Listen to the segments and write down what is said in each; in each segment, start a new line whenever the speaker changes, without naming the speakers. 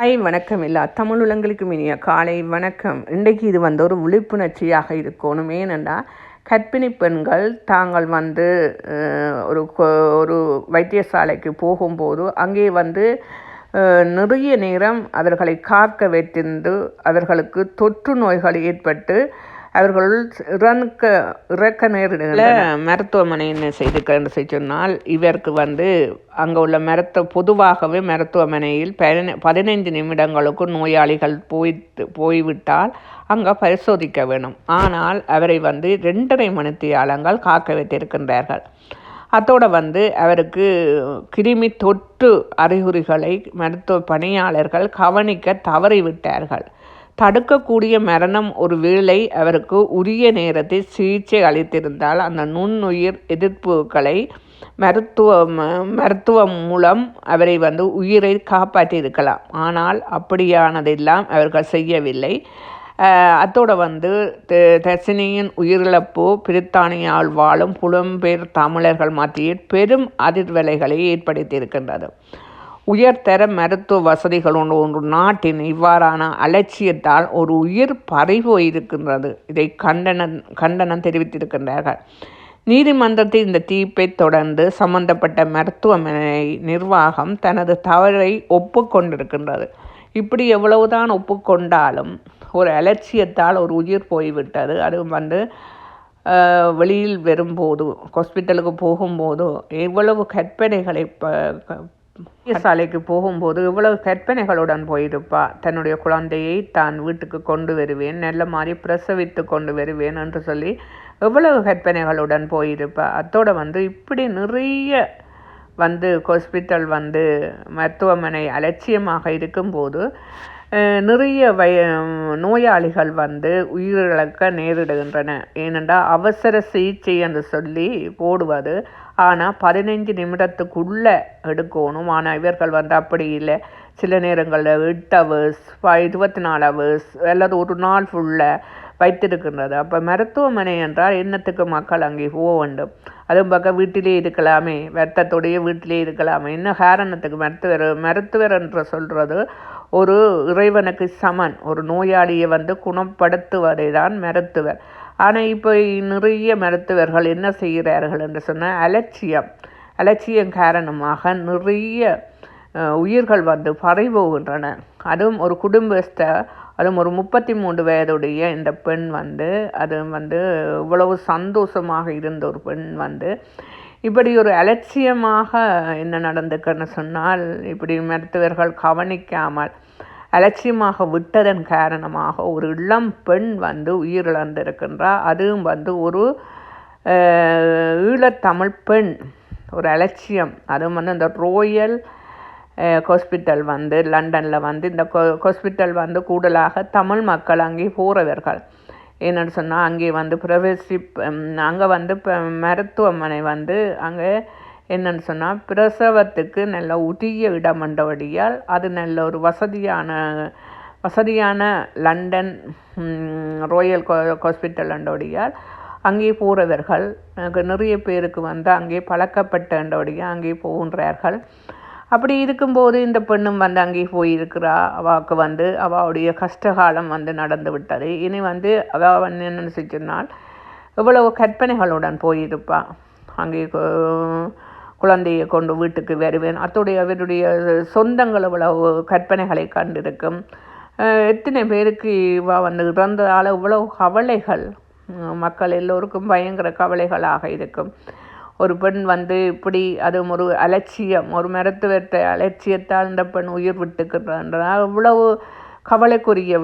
Hi வணக்கம் எல்லா தமிழ் உலங்களுக்கும் இனிய காலை வணக்கம். இன்றைக்கு இது வந்து ஒரு விழிப்புணர்ச்சியாக இருக்கணும் ஏனென்றா கர்ப்பிணி பெண்கள் தாங்கள் வந்து ஒரு கொ- ஒரு வைத்தியசாலைக்கு போகும்போது அங்கே வந்து நிறைய நேரம் அவர்களை காக்க வைத்திருந்து அவர்களுக்கு தொற்று நோய்கள் ஏற்பட்டு அவர்கள் இறக்க இறக்க நேரிடுகிற மருத்துவமனை என்ன செய்திருக்கிறது சொல்லி சொன்னால் இவருக்கு வந்து அங்கே உள்ள மருத்துவ பொதுவாகவே மருத்துவமனையில் பதின பதினைந்து நிமிடங்களுக்கு நோயாளிகள் போய்த்து போய்விட்டால் அங்கே பரிசோதிக்க வேணும். ஆனால் அவரை வந்து ரெண்டரை மணித்தியாலங்கள் காக்க வைத்திருக்கின்றார்கள். அதோடு வந்து அவருக்கு கிருமி தொற்று அறிகுறிகளை மருத்துவ பணியாளர்கள் கவனிக்க தவறிவிட்டார்கள். தடுக்கக்கூடிய மரணம் ஒரு வேளை அவருக்கு உரிய நேரத்தில் சிகிச்சை அளித்திருந்தால் அந்த நுண்ணுயிர் எதிர்ப்புகளை மருத்துவ மருத்துவம் மூலம் அவரை வந்து உயிரை காப்பாற்றியிருக்கலாம். ஆனால் அப்படியானதெல்லாம் அவர்கள் செய்யவில்லை. அத்தோடு அத்தோட வந்து த- தர்சினியின் உயிரிழப்பு பிரித்தானியால் வாழும் புலம்பெயர் தமிழர்கள் மத்தியில் பெரும் அதிர்வலைகளை ஏற்படுத்தியிருக்கின்றது. உயர்தர மருத்துவ வசதிகளோடு ஒரு நாட்டின் இவ்வாறான அலட்சியத்தால் ஒரு உயிர் பறிபோய் இருக்கின்றது. இதை கண்டனம் கண்டனம் தெரிவித்திருக்கின்றார்கள். நீதிமன்றத்தில் இந்த தீர்ப்பை தொடர்ந்து சம்பந்தப்பட்ட மருத்துவமனை நிர்வாகம் தனது தவறை ஒப்புக்கொண்டிருக்கின்றது. இப்படி எவ்வளவுதான் ஒப்புக்கொண்டாலும் ஒரு அலட்சியத்தால் ஒரு உயிர் போய்விட்டது. அது வந்து வெளியில் வரும்போது ஹாஸ்பிட்டலுக்கு போகும்போது எவ்வளவு கற்பனைகளை ப க- சாலைக்கு போகும்போது இவ்வளவு கற்பனைகளுடன் போயிருப்பா. தன்னுடைய குழந்தையை தான் வீட்டுக்கு கொண்டு வருவேன் நல்ல மாதிரி பிரசவித்து கொண்டு வருவேன் என்று சொல்லி எவ்வளவு கற்பனைகளுடன் போயிருப்பா. அத்தோட வந்து இப்படி நிறைய வந்து ஹாஸ்பிட்டல் வந்து மருத்துவமனை அலட்சியமாக இருக்கும்போது நிறைய வய நோயாளிகள் வந்து உயிரிழக்க நேரிடுகின்றன. ஏனென்றால் அவசர சிகிச்சை என்று சொல்லி போடுவது. ஆனால் பதினைஞ்சு நிமிடத்துக்குள்ளே எடுக்கணும். ஆனால் இவர்கள் வந்து அப்படி இல்லை. சில நேரங்களில் எட்டு ஹவர்ஸ் இருபத்தி நாலு ஹவர்ஸ் அல்லது ஒரு நாள் ஃபுல்லாக வைத்திருக்கின்றது. அப்போ மருத்துவமனை என்றால் என்னத்துக்கு மக்கள் அங்கே போக வேண்டும்? அதுவும் பக்கம் வீட்டிலே இருக்கலாமே வெத்தத்துடைய வீட்டிலே இருக்கலாமே. என்ன காரணத்துக்கு மருத்துவர் மருத்துவர் என்று சொல்கிறது ஒரு இறைவனுக்கு சமன் ஒரு நோயாளியை வந்து குணப்படுத்துவதை தான் மருத்துவர். ஆனால் இப்போ நிறைய மருத்துவர்கள் என்ன செய்கிறார்கள் என்று சொன்னால் அலட்சியம். அலட்சியம் காரணமாக நிறைய உயிர்கள் வந்து பறிபோகின்றன. அதுவும் ஒரு குடும்பஸ்த அதுவும் ஒரு முப்பத்தி மூன்று வயதுடைய இந்த பெண் வந்து அது வந்து இவ்வளவு சந்தோஷமாக இருந்த ஒரு பெண் வந்து இப்படி ஒரு அலட்சியமாக என்ன நடந்துக்குன்னு சொன்னால் இப்படி மருத்துவர்கள் கவனிக்காமல் அலட்சியமாக விட்டதன் காரணமாக ஒரு இளம் பெண் வந்து உயிரிழந்திருக்கின்றார் அதுவும் வந்து ஒரு ஈழத்தமிழ் பெண் ஒரு அலட்சியம். அதுவும் வந்து இந்த ரோயல் ஹாஸ்பிட்டல் வந்து லண்டனில் வந்து இந்த ஹாஸ்பிட்டல் வந்து கூடுதலாக தமிழ் மக்கள் அங்கே போகிறவர்கள் என்னென்னு சொன்னால் அங்கே வந்து பிரவேசி அங்கே வந்து இப்போ மருத்துவமனை வந்து அங்கே என்னென்னு சொன்னால் பிரசவத்துக்கு நல்ல உரிய இடம் என்றபடியால் அது நல்ல ஒரு வசதியான வசதியான லண்டன் ரோயல் ராயல் ஹாஸ்பிட்டல் என்றபடியால் அங்கே போகிறவர்கள் நிறைய பேருக்கு வந்து அங்கே பழக்கப்பட்டபடியாக அங்கே போகின்றார்கள். அப்படி இருக்கும்போது இந்த பெண்ணும் வந்து அங்கே போயிருக்கிறா. அவாவுக்கு வந்து அவாவுடைய கஷ்டகாலம் வந்து நடந்து விட்டது. இனி வந்து அவள் வந்து என்னென்னு சொன்னால் இவ்வளவு கற்பனைகளுடன் போயிருப்பாள் அங்கே குழந்தையை கொண்டு வீட்டுக்கு வருவேன். அத்துடைய அவருடைய சொந்தங்கள் இவ்வளவு கற்பனைகளை கண்டிருக்கும். எத்தனை பேருக்கு இவா வந்து இறந்ததால் இவ்வளவு கவலைகள். மக்கள் எல்லோருக்கும் பயங்கர கவலைகளாக இருக்கும். ஒரு பெண் வந்து இப்படி அதுவும் ஒரு அலட்சியம் ஒரு மருத்துவத்தை அலட்சியத்தால் இந்த பெண் உயிர் விட்டுக்கின்றனால் இவ்வளவு கவலைக்குரிய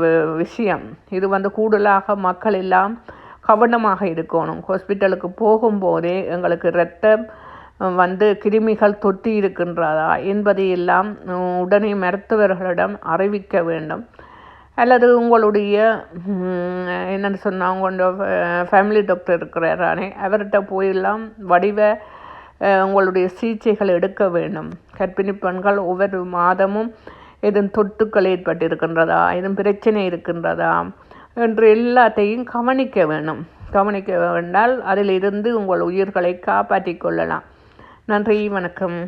விஷயம். இது வந்து கூடுதலாக மக்கள் எல்லாம் கவனமாக இருக்கணும். ஹாஸ்பிட்டலுக்கு போகும்போதே எங்களுக்கு இரத்தம் வந்து கிருமிகள் தொட்டி இருக்கின்றதா என்பதை எல்லாம் உடனே மருத்துவர்களிடம் அறிவிக்க வேண்டும். அல்லது உங்களுடைய என்னென்னு என்னன்னு சொன்னால் உங்களோட ஃபேமிலி டாக்டர் இருக்கிறாரானே அவர்கிட்ட போயெல்லாம் வடிவ உங்களுடைய சிகிச்சைகள் எடுக்க வேண்டும். கர்ப்பிணி பெண்கள் ஒவ்வொரு மாதமும் எதுவும் தொட்டுக்கள் ஏற்பட்டிருக்கின்றதா எதுவும் பிரச்சனை இருக்கின்றதா என்று எல்லாத்தையும் கவனிக்க வேணும் கவனிக்க வேண்டால் அதிலிருந்து உங்கள் உயிர்களை காப்பாற்றிக் கொள்ளலாம். நன்றி வணக்கம்.